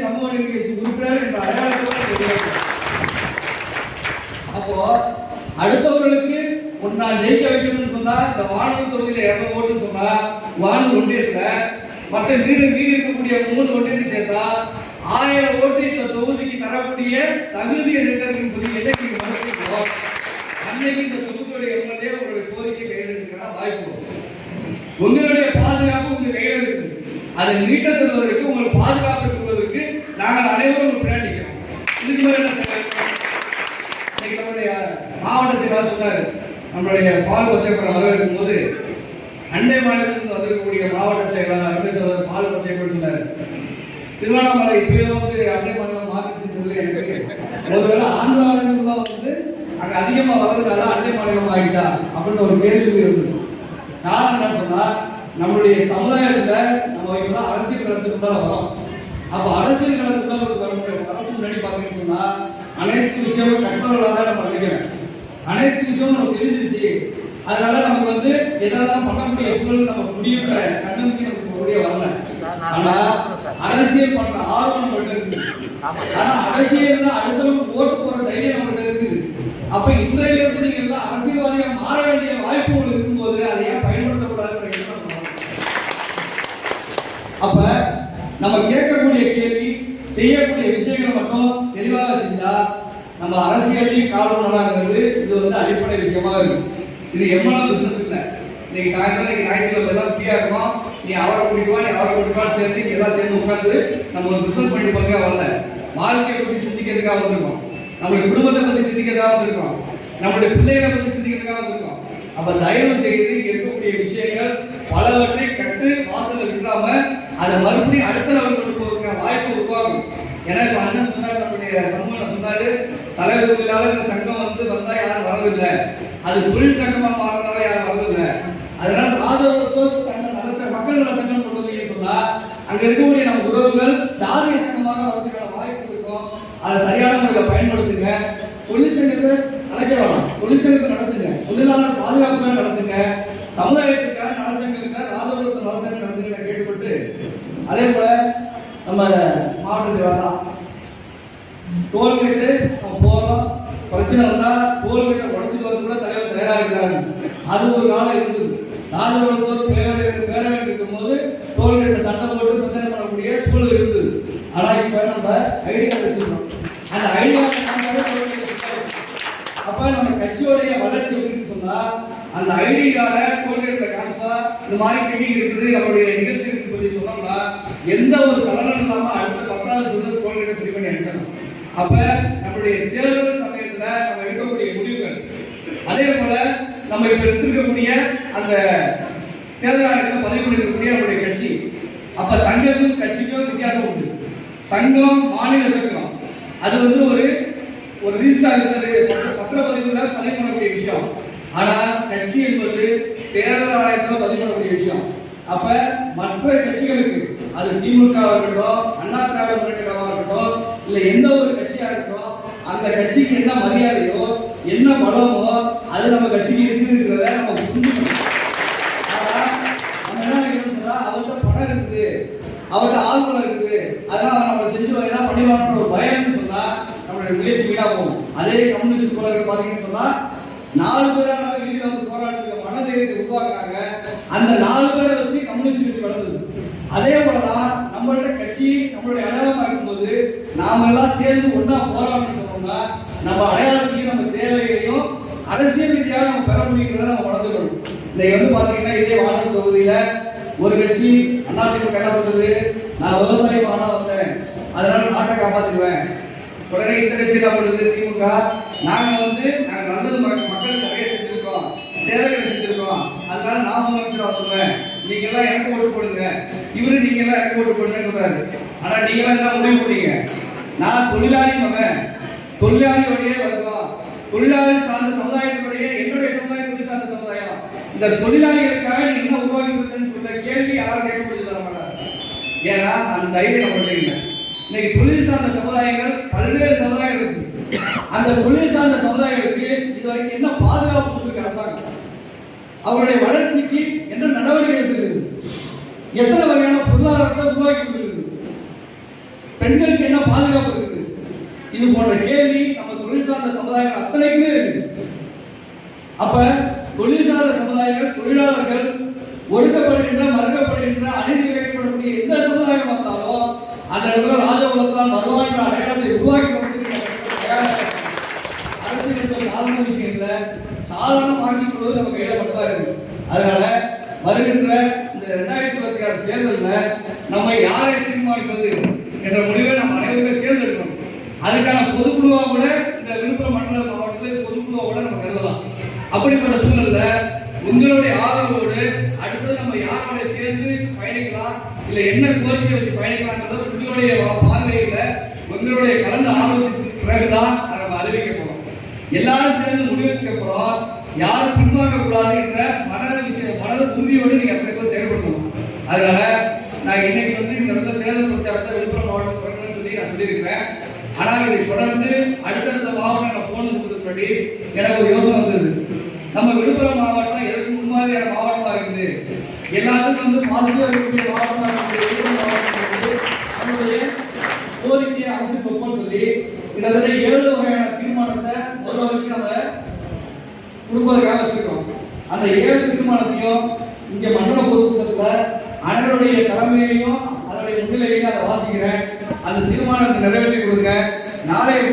சமூக நீதி கட்சி உறுப்பினர் என்ற அடையாளத்தோடு அப்போ அடுத்தவர்களுக்கு நான் ஜெயிக்க வைக்கணும்னு சொன்னா இந்த வானூர் தொகுதியில இருநூறு ஓட்டுன்னு சொன்னா வானூர் ஒன்றியத்துல மற்ற மீது மீதி இருக்கக்கூடிய மூணு ஒன்றியத்தை சேர்த்தா ஆயிரம் ஓட்டு இந்த தொகுதிக்கு தரக்கூடிய தகுதியை நிர்ணயிக்கக்கூடிய எண்ணிக்கை மறுக்கிறோம் அன்னைக்கு இந்த தொகுதியுடைய எம்எல்ஏ உங்களுடைய கோரிக்கை வாய்ப்பு உங்களுடைய பாதுகாப்பு உங்க கையில இருக்கு அதை உங்களுக்கு பாதுகாப்பு நாங்கள் அனைவரும் உங்களுக்கு இதுக்கு மேலே இன்னைக்கு மாவட்ட செயலாளர் சொன்னார். நம்மளுடைய பால் பச்சைப்படம் வரவேற்கும் போது அண்டை மாநிலத்திலிருந்து வந்திருக்கக்கூடிய மாவட்ட செயலாளர் அமைச்சர் பால் பச்சைக்குளம் சொன்னார். திருவண்ணாமலை இப்பயோ வந்து அண்டை மாநிலம் மாற்றிச்சு எனக்கு. ஒருவேளை ஆந்திராவிலிருந்து வந்து அங்கே அதிகமாக வர்றதுனால அண்டை மாநிலம் ஆயிட்டா அப்படின்னு ஒரு கேள்வி இருந்தது. காரணம் என்ன சொன்னால் நம்மளுடைய சமுதாயத்தில் நம்ம எல்லாம் அரசியல் களத்துக்கு தான் வரோம் அப்ப அரசியல் களத்துக்கு தான் வரக்கூடிய வரப்பு முன்னாடி பாத்தீங்கன்னா சொன்னா அனைத்து விஷயமும் கண்ட்ரோலாக தான் நம்ம நினைக்கிறேன். அனைத்து விஷயமும் நமக்கு தெரிஞ்சிருச்சு. அதனால நமக்கு வந்து எதெல்லாம் பண்ணக்கூடிய சூழல் நம்ம முடியுன்ற கண்ணம்பிக்கை நமக்கு முடிய வரல. ஆனா அரசியல் பண்ற ஆர்வம் மட்டும் இருக்கு ஆனா அரசியல் அடுத்தவங்க ஓட்டு போற தைரியம் நம்மகிட்ட இருக்குது. அப்ப இன்றைய இருந்து நீங்க எல்லாம் அரசியல்வாதியா மாற வேண்டிய வாய்ப்பு இருக்கும்போது அதை ஏன் பயன்படுத்தக்கூடாதுன்ற எண்ணம் அப்ப நம்ம கேட்கக்கூடிய கேள்வி செய்யக்கூடிய விஷயங்களை மட்டும் தெளிவாக செஞ்சா நம்ம அரசியலையும் காரணங்கிறது இது வந்து அடிப்படை விஷயமா இருக்கு. இது எம்எல்ஏ பிசினஸ் இல்லை. இன்னைக்கு சாயந்தரம் இன்னைக்கு ஞாயிற்றுக்கிழமை எல்லாம் ஃப்ரீயா இருக்கும் நீ அவரை குடிப்பா நீ அவரை குடிப்பா வா சேர்ந்து இங்க எல்லாம் சேர்ந்து உட்காந்து நம்ம ஒரு பிசினஸ் பண்ணி பார்க்க வரல. வாழ்க்கையை பற்றி சிந்திக்கிறதுக்காக வந்திருக்கோம். நம்மளுடைய குடும்பத்தை பற்றி சிந்திக்கிறதுக்காக வந்திருக்கோம். நம்மளுடைய பிள்ளைகளை பற்றி சிந்திக்கிறதுக்காக வந்திருக்கோம். அப்ப தயவு செய்து இருக்கக்கூடிய விஷயங்கள் பலவற்றை கட்டு வாசல்ல விட்டுறாம அதை மறுபடியும் அடுத்த லெவல் கொண்டு போவதற்கான வாய்ப்பு உருவாகும். ஏன்னா இப்போ அண்ணன் சொன்னார் நம்முடைய சமூகம் சொன்னாரு தலைவர் தொழிலாளர் சங்கம் வந்து வந்தால் யாரும் வரதில்லை. அது தொழில் சங்கமாக மாறினால யாரும் வரதில்லை. அதனால ஆதரவு சங்கம் நல்ல மக்கள் நல சங்கம் கொண்டு சொன்னால் சொன்னா அங்க இருக்கக்கூடிய நம்ம உறவுகள் ஜாதிய சங்கமாக வரதுக்கான வாய்ப்பு இருக்கும். அதை சரியான முறையில் பயன்படுத்துங்க. தொழிற்சங்கத்தை அழைக்க வேணாம். தொழிற்சங்கத்தை நடத்துங்க. தொழிலாளர் பாதுகாப்பு நடத்துங்க. சமுதாயத்துக்காக நலசங்கத்துக்காக ராதபுரத்து நலசங்க அதே போல நம்ம மாவட்ட செயலாளர் டோல்கேட்டு நம்ம போறோம். பிரச்சனை வந்தா டோல்கேட்டை உடச்சிட்டு வந்து கூட தலைவர் தயாராக இருக்கிறாங்க அது ஒரு காலம் இருந்தது ராஜபுரத்தோர் பேரவை பேரவை இருக்கும் போது டோல்கேட்டை சட்டம் போட்டு பிரச்சனை பண்ணக்கூடிய சூழல் இருந்தது ஆனா இப்ப நம்ம ஐடி கார்டு வச்சிருக்கோம். அந்த ஐடி கார்டு அப்ப நம்ம கட்சியோடைய வளர்ச்சி அப்படின்னு சொன்னா அந்த ஐடி கார்டை டோல்கேட்ல இந்த மாதிரி மீட்டிங் இருக்குது நம்மளுடைய நிகழ்ச்சி இருக்குன்னு சொல்லி சொன்னோம்னா எந்த ஒரு சலனம் இல்லாம அடுத்த பத்தாவது சொல்றது டோல்கேட்டை சரி பண்ணி அப்ப நம்மளுடைய தேர்தல் சமயத்துல நம்ம எடுக்கக்கூடிய முடிவுகள். அதே போல நம்ம இப்ப எடுத்திருக்கக்கூடிய அந்த தேர்தல் ஆணையத்தில் பதிவு பண்ணிருக்கக்கூடிய நம்மளுடைய கட்சி. அப்ப சங்கத்துக்கும் கட்சிக்கும் வித்தியாசம் உண்டு. சங்கம் மாநில சங்கம். அது வந்து ஒரு ஒரு ரிஜிஸ்டர் பத்திரப்பதிவுல பதிவு பண்ணக்கூடிய விஷயம். ஆனா கட்சி என்பது தேர்தல் ஆணையத்தில் பதிவு பண்ணக்கூடிய விஷயம். அப்ப மற்ற கட்சிகளுக்கு அது திமுக இருக்கட்டும் அண்ணா திராவிட இருக்கட்டும் இல்ல எந்த ஒரு கட்சியா இருக்கட்டும் அந்த கட்சிக்கு என்ன மரியாதையோ என்ன பலமோ அது நம்ம கட்சிக்கு இருக்குங்கிறத நம்ம புரிஞ்சுக்கணும். அவர்கிட்ட என்ன பணம் இருக்குது. அவர்கிட்ட ஆளுநர் இருக்குது. அதனால அவன் நம்ம செஞ்சு எல்லாம் பண்ணிடுவாங்கன்ற ஒரு பயம்னு சொன்னா நம்மளுடைய முயற்சி வீடா போகும். அதே கம்யூனிஸ்ட் தோழர்கள் பாத்தீங்கன்னு சொன்னா நாலு பேரான வீதியில வந்து போராட்டத்துக்கு மனதைரியத்தை உருவாக்குறாங்க. அந்த நாலு பேரை வச்சு கம்யூனிஸ்ட் கட்சி வளர்ந்தது. அதே போலதான் நம்மளோட கட்சி நம்மளுடைய அடையாளமா இருக்கும்போது நாம எல்லாம் சேர்ந்து ஒன்னா போராடணும்னா நம்ம அடையாளத்தையும் நம்ம தேவைகளையும் அரசியல் ரீதியாக நம்ம பெற முடியுங்கிறத நம்ம வளர்ந்துக்கணும். இன்னைக்கு வந்து பாத்தீங்கன்னா இதே வானூர் தொகுதியில ஒரு கட்சி அதிமுக என்ன சொல்றது நான் விவசாயம் மாடா வந்தேன். அதனால நாட்டை காப்பாத்துக்குவேன் உடனே இந்த பொழுது என்ன திமுக நாங்கள் வந்து நாங்கள் நல்லது மக்களுக்கு நிறைய செஞ்சிருக்கோம். சேவைகளை செஞ்சிருக்கோம். அதனால நான் முதலமைச்சர் வந்துருவேன் நீங்க எல்லாம் எனக்கு ஓட்டு போடுங்க. இவரு நீங்க எல்லாம் எனக்கு ஓட்டு போடுங்கன்னு ஆனா நீங்க எல்லாம் என்ன முடிவு பண்ணீங்க? நான் தொழிலாளி மகன். தொழிலாளியோடைய வருவோம் தொழிலாளி சார்ந்த சமுதாயத்தினுடைய என்னுடைய சமுதாயத்துடைய சார்ந்த சமுதாயம். இந்த தொழிலாளிகளுக்காக நீ என்ன உருவாக்கி கொடுத்தேன்னு சொல்ற கேள்வி யாரும் கேட்க முடியுது ஏன்னா அந்த தைரியம் நம்மள்ட்ட இல்லை. இன்னைக்கு தொழில் சார்ந்த சமுதாயங்கள் பல்வேறு சமுதாயம் இருக்கு அந்த தொழில் சார்ந்த சமுதாயங்களுக்கு இது வரைக்கும் என்ன பாதுகாப்பு கொடுத்துருக்கு அரசாங்கம்? அவருடைய வளர்ச்சிக்கு என்ன நடவடிக்கை எடுத்துருக்கு? எத்தனை வகையான பொருளாதாரத்தை உருவாக்கி கொடுத்துருக்கு? பெண்களுக்கு என்ன பாதுகாப்பு இருக்குது இது போன்ற கேள்வி நம்ம தொழில் சார்ந்த சமுதாயங்கள் அத்தனைக்குமே இருக்கு. அப்ப தொழில் சார்ந்த சமுதாயங்கள் தொழிலாளர்கள் ஒடுக்கப்படுகின்ற மறுக்கப்படுகின்ற அநீதி கிடைக்கப்படக்கூடிய எந்த சமுதாயம் வந்தாலும் அந்த இடத்துல ராஜகுலத்தான் வருவான்ற அடையாளத்தை உருவாக்கி கொடுத்திருக்கிற அரசியல் என்பது சாதாரண விஷயம் இல்ல சாதாரணமாக்கிக் கொள்வது நம்ம கையில மட்டும்தான் இருக்கு. அதனால வருகின்ற இந்த ரெண்டாயிரத்தி இருபத்தி ஆறு தேர்தலில் நம்ம யாரை தீர்மானிப்பது என்ற முடிவை நம்ம அனைவருமே சேர்ந்தெடுக்கணும் அதுக்கான பொதுக்குழுவா கூட இந்த விழுப்புரம் மண்டல மாவட்டத்தில் பொதுக்குழுவா கூட நம்ம கருதலாம். அப்படிப்பட்ட சூழல்ல உங்களுடைய ஆதரவோடு பயணிக்கலாம் என்ன கோரிக்கை வச்சு பயணிக்கலாம்ன்றது உங்களுடைய பார்வையில உங்களுடைய கலந்து ஆலோசனைக்கு பிறகுதான் அதை நம்ம அறிவிக்க போறோம். எல்லாரும் சேர்ந்து முடிவெடுக்க போறோம். யாரும் பின்வாங்க கூடாதுன்ற மன விஷயம் மன உறுதியோடு நீங்க அத்தனை பேர் செயல்படுத்தணும். அதனால நான் இன்னைக்கு வந்து இந்த இடத்துல தேர்தல் பிரச்சாரத்தை விழுப்புரம் மாவட்டம் சொல்லி நான் சொல்லியிருக்கிறேன். ஆனால் இதை தொடர்ந்து அடுத்தடுத்த மாவட்டம் நான் போனதுக்கு முன்னாடி எனக்கு ஒரு யோசனை வந்தது. நம்ம விழுப்புரம் மாவட்டம் எதற்கு முன்மாதிரியான மாவட்டமாக இருக்குது எல்லாத்துக்கும் வந்து பாசிட்டிவாக இருக்கக்கூடிய மாவட்டமாக இருக்குது விழுப்புரம் மாவட்டம் வந்து நம்மளுடைய கோரிக்கையை அரசு வைப்போம்னு சொல்லி கிட்டத்தட்ட ஏழு வகையான தீர்மானத்தை ஒரு வரைக்கும் நம்ம கொடுப்பதற்காக வச்சிருக்கோம். அந்த ஏழு தீர்மானத்தையும் இங்கே மண்டல பொதுக்கூட்டத்தில் அனைவருடைய தலைமையையும் அதனுடைய முன்னிலையையும் அதை வாசிக்கிறேன். அந்த தீர்மானத்தை நிறைவேற்றி கொடுங்க. நாளைய